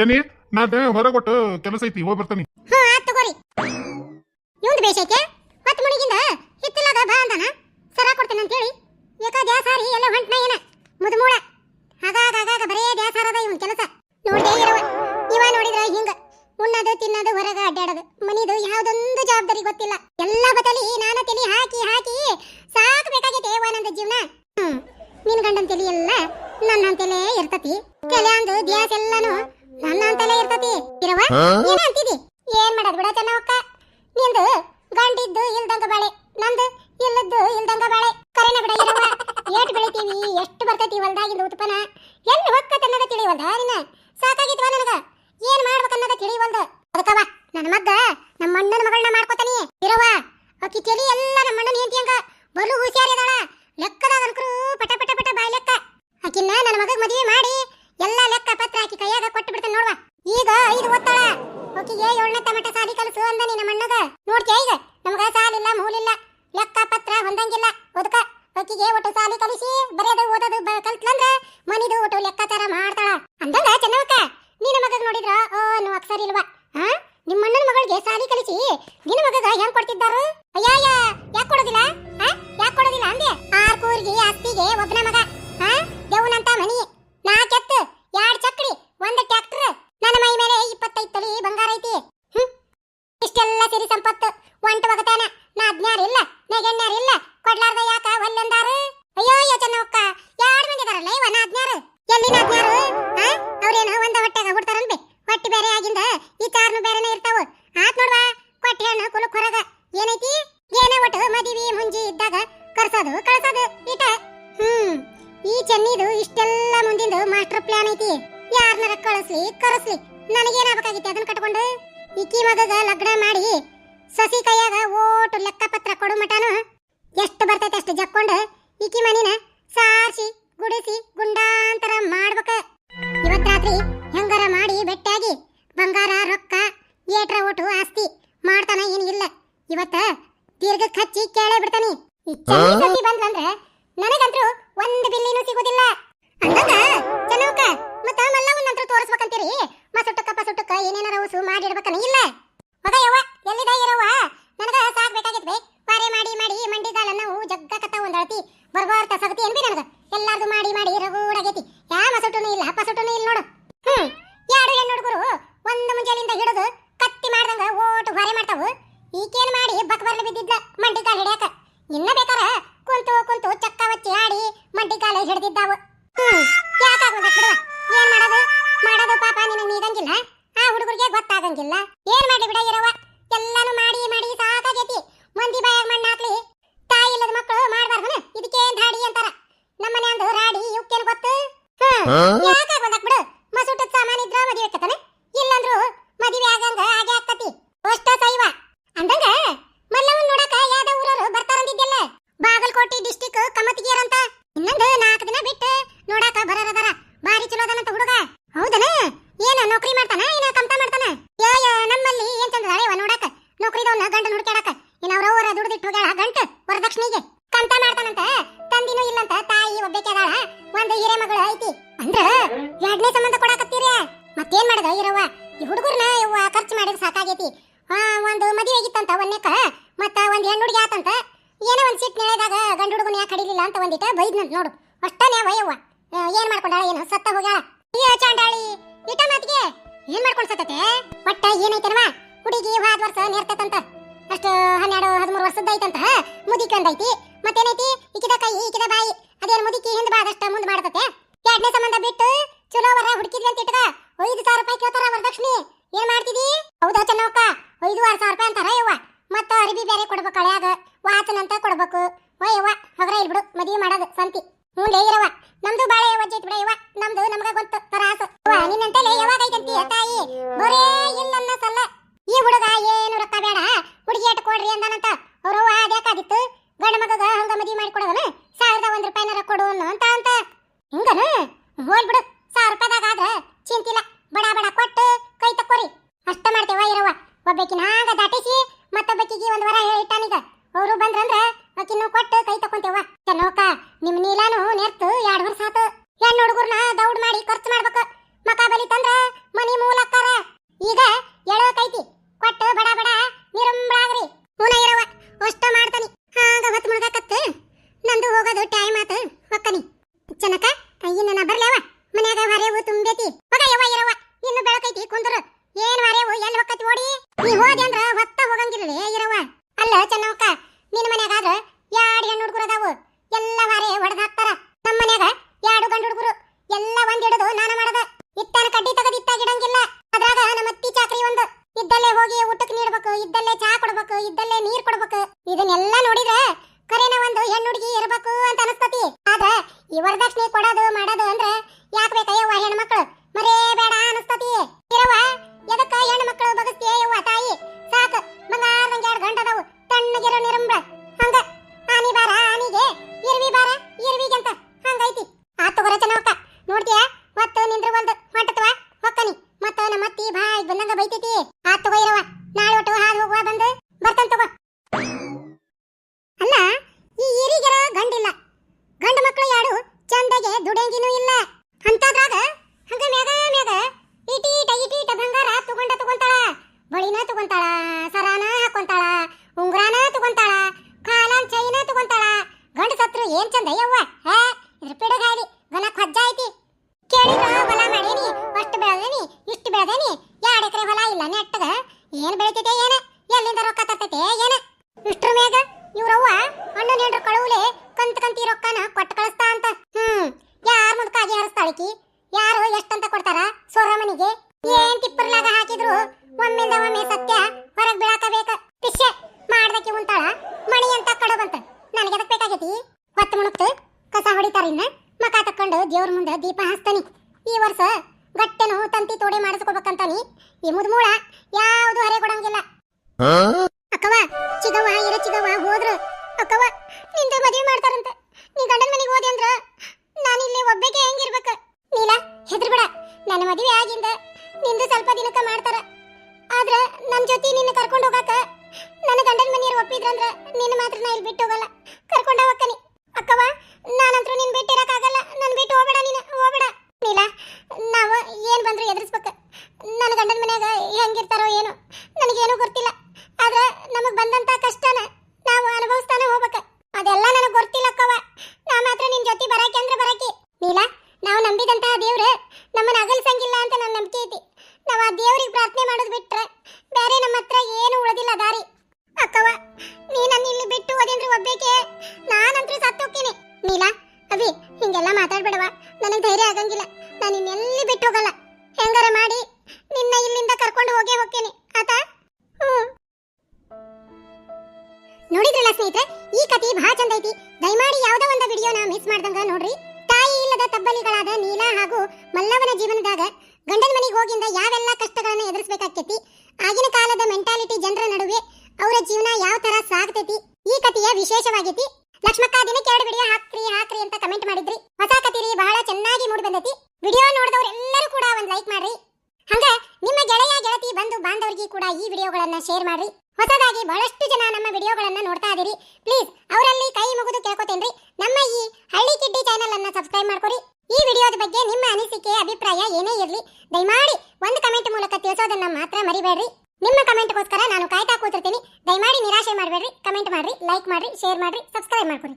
ಕಲಸ ನಾ ಹೊರಗೊಟ್ಟು ಕೆಲಸ ಐತಿ, ಹೋಗಿ ಬರ್ತಾನೆ. ಹಾ ಆತ್ ತಗೋರಿ. ಇವಂದು ಬೇಷೈತೆ ಹತ್ತು ಮುಣಿಗಿಂದ ಹಿತ್ತಲದ ಬಾ ಅಂದಾನ? ಸರ ಕೊಡ್ತೇನೆ ಅಂತೇಳಿ. ಯಾಕ ದ್ಯಾಸಾರಿ ಎಲ್ಲ ಹೊಂಟ್ನ ಏನ? ಮುದುಮೂಳ ಆಗಾಗ ಆಗಾಗ ಬರೇ ದ್ಯಾಸಾರದ ಇವನ್ ಕೆಲಸ. ನೋಡ್ದೇ ಇರವ. ಇವ ನೋಡಿದ್ರ ಹಿಂಗ. ಉಣ್ಣದು, ತಿನ್ನದು, ಹೊರಗ ಅಡ್ಡಾಡೋದು ಮನಿದು ಯಾವ್ದೊಂದು ಜವಾಬ್ದಾರಿ ಗೊತ್ತಿಲ್ಲ. ಬರ್ತೈತಿ ಹೊಲ್ದಾಗಿಂದ ಉತ್ಪನ್ನ ಎಲ್ಲಿ ಹೊಕ್ಕತ್ ಅನ್ನೋದ ತಿಳಿವಲ್ದ ನಿನ್ನ? ಸಾಕಾಗಿತ್ವ ನನಗ? ಏನ್ ಮಾಡ್ಬೇಕನ್ನೋದ ತಿಳಿವಲ್ದ ಅದಕ್ಕವ ನನ್ನ ಮಗ ನಮ್ಮ ಅಣ್ಣನ ಮಗಳನ್ನ ಮಾಡ್ಕೊತಾನಿ ಇರವ ಅಕ್ಕಿ ತಲಿ ಎಲ್ಲ ನಮ್ಮ ಅಣ್ಣನ ಹೆಂಡತಿಯಂಗ ಬಲು ಹುಷಾರಿ ಅದಾಳ ಲೆಕ್ಕದಾಗ ಅನ್ಕರು ಪಟ ಪಟ ಪಟ ಬಾಯ್ ಲೆಕ್ಕ. ಆಕಿನ್ನ ನನ್ನ ಮಗಗ್ ಮದುವೆ ಮಾಡಿ ಎಲ್ಲಾ ಲೆಕ್ಕ ಪತ್ರ ಹಾಕಿ ಕೈಯಾಗ ಕೊಟ್ಟು ಬಿಡ್ತಾನೆ ನೋಡ್ವಾ ಈಗ ಐದು ಓದ್ತಾಳ ಆಕಿಗೆ ಏಳನೇ ತಮಟ ಸಾಲಿ ಕಲಸು ಅಂದನಿ ನಮ್ಮ ಅಣ್ಣಗ ನೋಡ್ತೀಯ ಈಗ ನಮಗ ಸಾಲಿಲ್ಲ ಮೂಲಿಲ್ಲ ಲೆಕ್ಕ ಪತ್ರ ಹೊಂದಂಗಿಲ್ಲ ಓದಕ ಆಕಿಗೆ ಒಟ್ಟು ಸಾಲಿ ಕಲಿಸಿ ಬರೆಯೋದು ಓದೋದು ಬ- ಕಲ್ತ್ಲಂದ್ರ ಮನಿದು ಒಟ್ಟು ಲೆಕ್ಕಾಚಾರ ಮಾಡ್ತಾಳ ಅಂದಂಗ ಚೆನ್ನವಕ್ಕ ನಿನ್ನ ಮಗಗ್ ನೋಡಿದ್ರ ಇಲ್ವಾ ಹಾ ನಿಮ್ಮ ಅಣ್ಣನ ಮಗಳಿಗೆ ಸಾಲಿ ಕಲಿಸಿ ನಿನ್ನ ಮಗಗ ಹೆಂಗ್ ಕೊಡ್ತಿದ್ದಾರು? ಅಯ್ಯಯ್ಯ, ಯಾಕೆ ಕೊಡೋದಿಲ್ಲ? ಹಾ ಯಾಕೆ ಕೊಡೋದಿಲ್ಲ ಅಂದೆ? ಆರ್ ಕೂರ್ಗಿ ಅತ್ತಿಗೆ ಒಬ್ಬನ ಮಗ. ಹಾ ದೇವನಂತ ಮನಿ ನಾಕೆತ್ತು ಎರಡ್ ಚಕ್ರಿ ಒಂದ್ ಟ್ರ್ಯಾಕ್ಟರ್ ನನ್ನ ಮೈ ಮೇಲೆ ಇಪ್ಪತ್ತೈದು ತೊಲಿ ಬಂಗಾರ ಐತಿ. ಹ್ಮ್. ಇಷ್ಟೆಲ್ಲ ಸಿರಿ ಸಂಪತ್ತು. ಒಂಟ ಒಗತಾನ. ನಾ ಅಜ್ಞಾರ ಇಲ್ಲ ಕೊಡ್ಲಾರ್ದ ಯಾಕ ಒಲ್ಲೆಂದಾರು? ಅಯ್ಯೋ ಯೋಚನೆ ಅಕ್ಕ ಯಾರ್ ಮಂದಿ ಇದಾರಲ್ಲ ಇವ? ನಾ ಅಜ್ಞಾರು ಎಲ್ಲಿ ನಾ ಅಜ್ಞಾರು ಹಾ ಅವ್ರೇನು ಒಂದ ಹೊಟ್ಟೆಗ ಹುಡ್ತಾರನ್ಬೆ. ಹೊಟ್ಟೆ ಬೇರೆ ಆಗಿಂದ ಈ ಚಾರ್ನು ಬೇರೆನೇ ಇರ್ತಾವ. ಆತ್ ನೋಡ್ವಾ, ಕೊಟ್ಟಿ ಹಣ್ಣು ಕುಲಕ್ ಹೊರಗ. ಏನೈತಿ? ಏನ ಒಟ್ಟು ಮದಿವಿ, ಮುಂಜಿ ಇದ್ದಾಗ ಕರ್ಸೋದು, ಕಳ್ಸೋದು ಇಟ ಹ್ಮ್, ಈ ಚೆನ್ನಿದು ಇಷ್ಟೆಲ್ಲ ಮುಂದಿಂದು ಮಾಸ್ಟರ್ ಪ್ಲಾನ್ ಐತಿ. ಯಾರನ್ನಾರ ಕಳಿಸ್ಲಿ, ಕರೆಸ್ಲಿ. ನನಗೇನಾಗಬೇಕಾಗಿತ್ತು ಅದನ್ನ ಕಟ್ಕೊಂಡು? ಇಕ್ಕಿ ಮಗಗ ಲಗ್ನ ಮಾಡಿ ಸಸಿ ಕೈಯಾಗ ಓಟು ಲೆಕ್ಕ ಪತ್ರ ಕೊಡು ಮಟನು. ಎಷ್ಟು ಬರ್ತೈತೆ ಅಷ್ಟು ಜಕ್ಕೊಂಡು ಇಕ್ಕಿ ಮನಿನ ಮುಂಜಾನಿಂದ ಹಿಡಿದು ಕತ್ತಿ ಮಾಡ್ದಂಗ ಓಟು ಹೊರೆ ಮಾಡ್ತಾವು. ಈಕೇನ್ ಮಾಡಿ ಬಕ್ ಬರ್ಲು ಬಿದ್ದಿದ್ಲ ಕಾಲು ಹಿಡಿಯಾಕ? ಇನ್ನ ಬೇಕಾರ ಕುಂತು ಕುಂತು ಚಕ್ಕ ವಚ್ಚಿ ಆಡಿ ಹಿಡಿದಿದ್ದಾವು. ಹ್ಮ್ ಯಾಕಾಗೋದ ಬಿಡುವ ಏನ್ ಮಾಡೋದು? ಮಾಡೋದು ಪಾಪ ನಿನಗೆ ನೀಗಂಗಿಲ್ಲ ಆ ಹುಡುಗರಿಗೆ ಗೊತ್ತಾಗಂಗಿಲ್ಲ. ಏನ್ ಮಾಡಿ ಬಿಡ ಇರವ ಎಲ್ಲಾನು ಮಾಡಿ ಮಾಡಿ ಸಾಕಾಗೈತಿ. ಮಂದಿ ಬಾಯಾಗ ಮಣ್ಣು ಹಾಕ್ಲಿ. ತಾಯಿ ಇಲ್ಲದ ಮಕ್ಕಳು ಮಾಡ್ಬಾರ್ದನ. ಇದಕ್ಕೇನ್ ಧಾಡಿ ಅಂತಾರ? ನಮ್ಮನೆ ಅಂದು ರಾಡಿ ಇವಕ್ಕೇನ್ ಗೊತ್ತು ಹ್ಮ್ ಯಾಕಾಗೋದಕ್ ಬಿಡು ಮಸುಟದ ಸಾಮಾನ್ ಇದ್ರ ಮದುವೆ ಆಕತನ ಇಲ್ಲಂದ್ರು ಮದುವೆ ಆಗಂಗ ಹಾಗೆ ಆಕತಿ ಅಷ್ಟ ಸೈವ ಅಂದಂಗ ಮಲ್ಲವನ್ ನೋಡಕ ಯಾವ್ದ ಊರವರು ಬರ್ತಾರಂದಿದ್ದೆಲ್ಲ ಬಾಗಲಕೋಟೆ ಡಿಸ್ಟಿಕ್ ಕಮತಿಗೇರ್ ಅಂತ ಇನ್ನೊಂದು ನಾಲ್ಕು ದಿನ ಬಿಟ್ಟು ನೋಡಾಕ ಬರೋರದಾರ. ಬಾರಿ ಚಲೋ ಅದಾನಂತ ಹುಡುಗ. ಹೌದನ? ಏನ, ನೌಕರಿ ಮಾಡ್ತಾನ? ಏನ ಕಮ್ತ ಮಾಡ್ತಾನ? ಯೋ ನಮ್ಮಲ್ಲಿ ಏನ್ ಚಂದ ಅಳೆವ ನೋಡಾಕ? ನೌಕರಿದವನ್ನ ಗಂಡ ಹುಡುಕ್ಯಾಡಕ ಇನ್ನ ಅವ್ರ ಅವರ ದುಡ್ದಿಟ್ಟು ಹೋಗ್ಯಾಳ ಗಂಟ ವರದಕ್ಷಿಣಿಗೆ. ಕಂತ ಮಾಡ್ತಾನಂತ? ತಂದಿನೂ ಇಲ್ಲಂತ ತಾಯಿ ಒಬ್ಬಾಕಿ ಅದಾಳ. ಒಂದು ಹಿರೇ ಮಗಳು ಐತಿ. ಅಂದ್ರ ಎರಡನೇ ಸಂಬಂಧ ಕೊಡಾಕತ್ತೀರ ಮತ್ತೇನ್ ಮಾಡದ ಇರವ್ವ ಈ ಹುಡುಗರ್ನ ಯವ್ವ ಖರ್ಚು ಮಾಡಿದ್ರೆ ಸಾಕಾಗೈತಿ. ಒಂದು ಮದುವೆ ಆಗಿತ್ತಂತ ಒಂದೇಕ ಮತ್ತ ಒಂದ್ ಹೆಣ್ಣು ಹುಡುಗಿ ಆತಂತ. ಏನೋ ಒಂದ್ ಸಿಟ್ ನೆಳೆದಾಗ ಗಂಡು ಹುಡುಗನ ಯಾಕೆ ಕಡಿಲಿಲ್ಲ ಅಂತ ಒಂದಿಟ ಬೈದ್ನಂತ ನೋಡು. ಅಷ್ಟನೇ ವಯವ್ವ. ಏನು ಮಾಡ್ಕೊಂಡಾಳ ಏನು? ಸತ್ತ ಹೋಗ್ಯಾಳ. ಚಾಂಡಾಳಿ. ಇಟ ಮಾತಿಗೆ. ಏನ್ ಮಾಡ್ಕೊಂಡು ಸತ್ತತೆ? ಒಟ್ಟ ಏನೈತೇನವ ಹುಡುಗಿ ಹೋದ ವರ್ಷ ನೇರ್ತತಂತ. ಅಷ್ಟು ಹನ್ನೆರಡು, ಹದಿಮೂರು ವರ್ಷದ ಐತಂತ ಮುದಿಕಂದೈತಿ ಮತ್ತೇನೈತಿ? ಇಕಿದ ಕೈ ಇಕಿದ ಬಾಯಿ. ಅದೇನ್ ಮುದಿಕಿ ಹಿಂದೆ ಬಾದಷ್ಟ ಮುಂದೆ ಮಾಡತತೆ? ಎರಡನೇ ಸಂಬಂಧ ಬಿಟ್ಟು ಚಲೋ ವರ ಹುಡುಕಿದ್ವಿ ಅಂತ ಇಟ್ಕ ಐದು ಸಾವಿರ ರೂಪಾಯಿ ಕೇಳ್ತಾರ ವರದಕ್ಷಿಣೆ ಏನ್ ಮಾಡ್ತಿದಿ? ಹೌದಾ ಚೆನ್ನವಕ್ಕ? ಐದು ಆರು ಸಾವಿರ ರೂಪಾಯಿ ಅಂತಾರ ಯವ್ವ. ಮತ್ತ ಅರಿಬಿ ಬೇರೆ ಕೊಡ್ಬೇಕು ಹಳ್ಯಾಗ ವಾಚನಂತ ಓಯ್ ಯವ್ವ ಹಗರ ಇಲ್ಬಿಡು ಮದ್ವಿ ಮಾಡೋದು, ಸಂತಿ. ಹ್ಞೂ ಇರವ ನಮ್ದು ಬಾಳೆ ವಜ್ಜೈತಿ ಬಿಡ ಯವ್ವ ನಮ್ದು ನಮಗ ಗೊತ್ತು, ತರಾಸು. ನಿನ್ನಂತಲೇ ಯಾವಾಗ ಐತಂತಿ ತಾಯಿ ಬರೇ ಇಲ್ಲ ಸಲ್ಲ. ಈ ಹುಡುಗ ಏನು ರೊಕ್ಕ ಬೇಡ, ಹುಡುಗಿ ಅಟ್ ಕೊಡ್ರಿ ಅಂದಾನಂತ. ಅವ್ರವ್ವ ಅದ್ಯಾಕಾದಿತ್ತು ಗಂಡ ಮಗಗ ಹಂಗ ಮದ್ವಿ ಮಾಡಿ ಕೊಡೋದನ? ಸಾವಿರದ ಒಂದ್ ರೂಪಾಯಿನಾರ ಕೊಡು ಅಂತ ಅಂತ. ಹಿಂಗನ? ಹೋಲ್ ಬಿಡು, ಸಾವಿರ ರೂಪಾಯಿದಾಗ ಆದ್ರ ಚಿಂತಿಲ್ಲ. ಬಡ ಬಡ ಕೊಟ್ಟು ಕೈ ತಕ್ಕೋರಿ. ಅಷ್ಟ ಮಾಡ್ತೇವ ಇರವ ಒಬ್ಬಾಕಿನ ಹಾಗ ದಾಟಿಸಿ ಮತ್ತೊಬ್ಬಕಿಗೆ ಒಂದ್ ವರ ಹೇಳಿಟ್ಟಾನೀಗ. ಅವರು ಬಂದ್ರಂದ್ರ ಆಕಿನ್ನು ಕೊಟ್ಟು ಕೈ ತಕೊಂತೇವ ಚೆನ್ನೋಕ ನಿಮ್ ನೀಲಾನು ನೆರ್ತು ಎರಡ್ ವರ್ಷ ಆತು ಹೆಣ್ಣು ಹುಡುಗರ್ನ ದೌಡ್ ಮಾಡಿ ಕರ್ಸ್ ಇನ್ನು ನಾ ಬರ್ಲೇವ ಮನ್ಯಾಗ ಮರೆವು ತುಂಬೈತಿ ಮಗ ಯವ್ವ ಇರವ್ವ ಇನ್ನು ಬೆಳಕೈತಿ ಕುಂದ್ರು ಏನ್ ಮರೆವು ಎಲ್ಲಿ ಹೊಕ್ಕತಿ ಓಡಿ ನೀ ಹೋದಿ ಅಂದ್ರ ಹೊತ್ತ ಹೋಗಂಗಿಲ್ಲ ಇರವ್ವ ಅಲ್ಲ ಚೆನ್ನವಕ್ಕ ನಿನ್ನ ಮನ್ಯಾಗ ಆದ್ರ ಯಾಡ್ ಹೆಣ್ಣು ಹುಡುಗರು ಅದಾವು ಎಲ್ಲ ಮಾರೆ ಹೊಡೆದ್ ಹಾಕ್ತಾರ ನಮ್ಮ ಮನ್ಯಾಗ ಯಾಡು ಗಂಡು ಹುಡುಗರು ಎಲ್ಲ ಒಂದ್ ಹಿಡಿದು ನಾನ ಮಾಡದ ಇತ್ತನ ಕಡ್ಡಿ ತೆಗದ್ ಇತ್ತಾಗ ಇಡಂಗಿಲ್ಲ ಅದ್ರಾಗ ನಮ್ಮ ಅತ್ತಿ ಚಾಕ್ರಿ ಒಂದು ಇದ್ದಲ್ಲೇ ಹೋಗಿ ಊಟಕ್ಕೆ ನೀಡ್ಬೇಕು, ಇದ್ದಲ್ಲೇ ಚಾ ಕೊಡ್ಬೇಕು, ಇದ್ದಲ್ಲೇ ನೀರ್ ಕೊಡ್ಬೇಕು. ಇದನ್ನೆಲ್ಲ ನೋಡಿದ್ರೆ ಕರೆನ ಒಂದು ಹೆಣ್ಣು ಹುಡುಗಿ ಇರಬೇಕು ಅಂತ ಅನಿಸ್ತತಿ. ಆದ್ರೆ ಈ ವರದಕ್ಷಿಣೆ ಕೊಡೋದು, ಮಾಡೋದು ಅಂದ್ರೆ ಯಾಕೆ ಬೇಕಯ್ಯವ್ವ ಹೆಣ್ಮಕ್ಳು? ಮರೇ ಬೇಡ ಅನಿಸ್ತತಿ. ಇರವ ಎದಕ್ಕ ಹೆಣ್ಣು ಮಕ್ಕಳು ಬಗಸ್ತೀಯ ಯವ್ವ ತಾಯಿ? ಸಾಕು ಬಂಗಾರದಂಗೆ ಎರಡು ಗಂಟದವು, ತಣ್ಣಗಿರೋ ನಿರಂಬ್ರ. ಇಷ್ಟು ಎರಡು ಎಕರೆ ಹೊಲ ಇಲ್ಲ, ನೆಟ್ಟದ? ಏನ್ ಬೆಳಿತೈತೆ ಏನ? ಎಲ್ಲಿಂದ ರೊಕ್ಕ ತರ್ತೈತೆ ಏನ? ಇಷ್ಟ್ರ ಮ್ಯಾಗ ಇವ್ರವ್ವ ಅಣ್ಣ ನೆಂಟ್ರ ಕಳುವಲೇ ಕಂತ ಕಂತಿ ರೊಕ್ಕನ ಕೊಟ್ಟು ಕಳಿಸ್ತಾ ಅಂತ. ಹ್ಮ್, ಯಾರ ಮುದ್ಕಾಗಿ ಹರಿಸ್ತಾಳಿಕಿ ಯಾರು ಎಷ್ಟಂತ ಕೊಡ್ತಾರ ಸೋರಮನಿಗೆ ಏನ್ ತಿಪ್ಪರ್ಲಾಗ ಹಾಕಿದ್ರು? ಚಿಗವ್ವ ಹೋದ್ರು. ಅಕ್ಕವ ನಿಂದ ಮದುವೆ ಮಾಡ್ತಾರಂತೆ. ನೀ ಗಂಡನ ಮನೆಗೆ ಹೋದೆ ಅಂದ್ರ ನಾನು ಇಲ್ಲಿ ಒಬ್ಬಕ್ಕೆ ಹೆಂಗಿರ್ಬೇಕ? ನೀಲ, ಹೆದ್ರಬೇಡ. ನನ್ನ ಮದುವೆ ಆಗಿಂದ ನಿಂದು ಸ್ವಲ್ಪ ದಿನಕ್ಕ ಮಾಡ್ತಾರ. ಆದ್ರ ನಮ್ಮ ಜೊತೆ ನಿನ್ನ ಕರ್ಕೊಂಡು ಹೋಗಾಕ ನನ್ನ ಗಂಡನ ಮನೆಯವ್ರು ಒಪ್ಪಿದ್ರಂದ್ರ ನಿನ್ನ ಮಾತ್ರ ನಾ ಇಲ್ಲಿ ಬಿಟ್ಟು ಹೋಗಲ್ಲ. ಕರ್ಕೊಂಡು ಹೋಗಕ್ಕನಿ ಅಕ್ಕವ ನಾನಂತ್ರು ನಿನ್ ಬಿಟ್ಟಿರಕ್ಕಾಗಲ್ಲ ನನ್ ಬಿಟ್ಟು ಹೋಗ್ಬೇಡ ನೀನು ಹೋಗ್ಬೇಡ ನೀಲ ನಾವು ಏನ್ ಬಂದ್ರು ಎದುರಿಸ್ಬೇಕ ನನ್ನ ಗಂಡನ ಮನ್ಯಾಗ ಹೆಂಗಿರ್ತಾರೋ ಏನೋ ನನಗೇನು ಗೊತ್ತಿಲ್ಲ ಆದ್ರೆ ನಮಗ್ ಬಂದಂತ ಕಷ್ಟನ ನಾವು ಅನುಭವಿಸ್ತಾನೆ ಹೋಗ್ಬೇಕ ಅದೆಲ್ಲ ನನಗ್ ಗೊತ್ತಿಲ್ಲ ಅಕ್ಕವ ನಾ ಮಾತ್ರ ನಿನ್ ಜೊತೆ ಬರಾಕಿ ಅಂದ್ರೆ ಬರಾಕಿ ನೀಲ ನಾವು ದೇವ್ರ ನಮ್ಮನ್ನ ಅಗಲ್ಸಂಗಿಲ್ಲ ಅಂತ ನನ್ನ ನಂಬಿಕೆ ಐತಿ. ನಾವು ಆ ದೇವ್ರಿಗೆ ಪ್ರಾರ್ಥನೆ ಮಾಡೋದು ಬಿಟ್ರೆ ಬೇರೆ ನಮ್ಮ ಹತ್ರ ಏನು ಉಳಿದಿಲ್ಲ ದಾರಿ. ಅಕ್ಕವ ನೀ ನನ್ನ ಇಲ್ಲಿ ಬಿಟ್ಟು ಹೋದೇನ್ರಿ ಒಬ್ಬೇಕೆ? ನಾನಂತೂ ಸತ್ತೋಗ್ತೀನಿ ನೀಲಾ ಅವಿ ಹಿಂಗೆಲ್ಲ ಮಾತಾಡ್ಬೇಡವ ನನಗೆ ಧೈರ್ಯ ಆಗಂಗಿಲ್ಲ. ನಾನು ಇನ್ನೆಲ್ಲಿ ಬಿಟ್ಟು ಹೋಗಲ್ಲ. ಹೆಂಗಾರ ಮಾಡಿ. ವಿಶೇಷವಾಗೈತಿ. ಲಕ್ಷ್ಮಕ್ಕ ದಿನಕ್ಕೆ ಎರಡು ವಿಡಿಯೋ ಹಾಕ್ರಿ ಹಾಕ್ರಿ ಅಂತ ಕಮೆಂಟ್ ಮಾಡಿದ್ರಿ. ಹೊಸ ಕತಿರಿ ಬಹಳ ಚೆನ್ನಾಗಿ ಮೂಡಿ ಬಂದೈತಿ. ವಿಡಿಯೋ ನೋಡಿದವರೆಲ್ಲರೂ ಕೂಡ ಒಂದು ಲೈಕ್ ಮಾಡ್ರಿ. ಹಂಗ ನಿಮ್ಮ ಗೆಳೆಯ, ಗೆಳತಿ ಬಂದು ಬಾಂಧವರಿಗೆ ಕೂಡ ಈ ವಿಡಿಯೋಗಳನ್ನ ಶೇರ್ ಮಾಡ್ರಿ. ಹೊಸದಾಗಿ ಬಹಳಷ್ಟು ಜನ ನಮ್ಮ ವಿಡಿಯೋಗಳನ್ನ ನೋಡ್ತಾ ಇದೀರಿ. ಪ್ಲೀಸ್ ಅವರಲ್ಲಿ ಕೈ ಮುಗಿದು ಕೇಳ್ಕೊತೇನ್ರಿ. ನಮ್ಮ ಈ ಹಳ್ಳಿ ಕಿಡ್ಡಿ ಚಾನೆಲ್ ಅನ್ನ ಸಬ್ಸ್ಕ್ರೈಬ್ ಮಾಡ್ಕೊರಿ. ಈ ವಿಡಿಯೋದ ಬಗ್ಗೆ ನಿಮ್ಮ ಅನಿಸಿಕೆ, ಅಭಿಪ್ರಾಯ ಏನೇ ಇರಲಿ, ದಯಮಾಡಿ ಒಂದು ಕಮೆಂಟ್ ಮೂಲಕ ತಿಳಿಸೋದನ್ನ ಮಾತ್ರ ಮರಿಬೇಡ್ರಿ ನಿಮ್ಮ ಕಮೆಂಟ್ಗೋಸ್ಕರ ನಾನು ಕಾಯ್ತಾ ಕೂತಿರ್ತೀನಿ ದಯಮಾಡಿ ನಿರಾಶೆ ಮಾಡಬೇಡ್ರಿ ಕಮೆಂಟ್ ಮಾಡ್ರಿ ಲೈಕ್ ಮಾಡ್ರಿ ಶೇರ್ ಮಾಡ್ರಿ ಸಬ್ಸ್ಕ್ರೈಬ್ ಮಾಡ್ಕೊರಿ.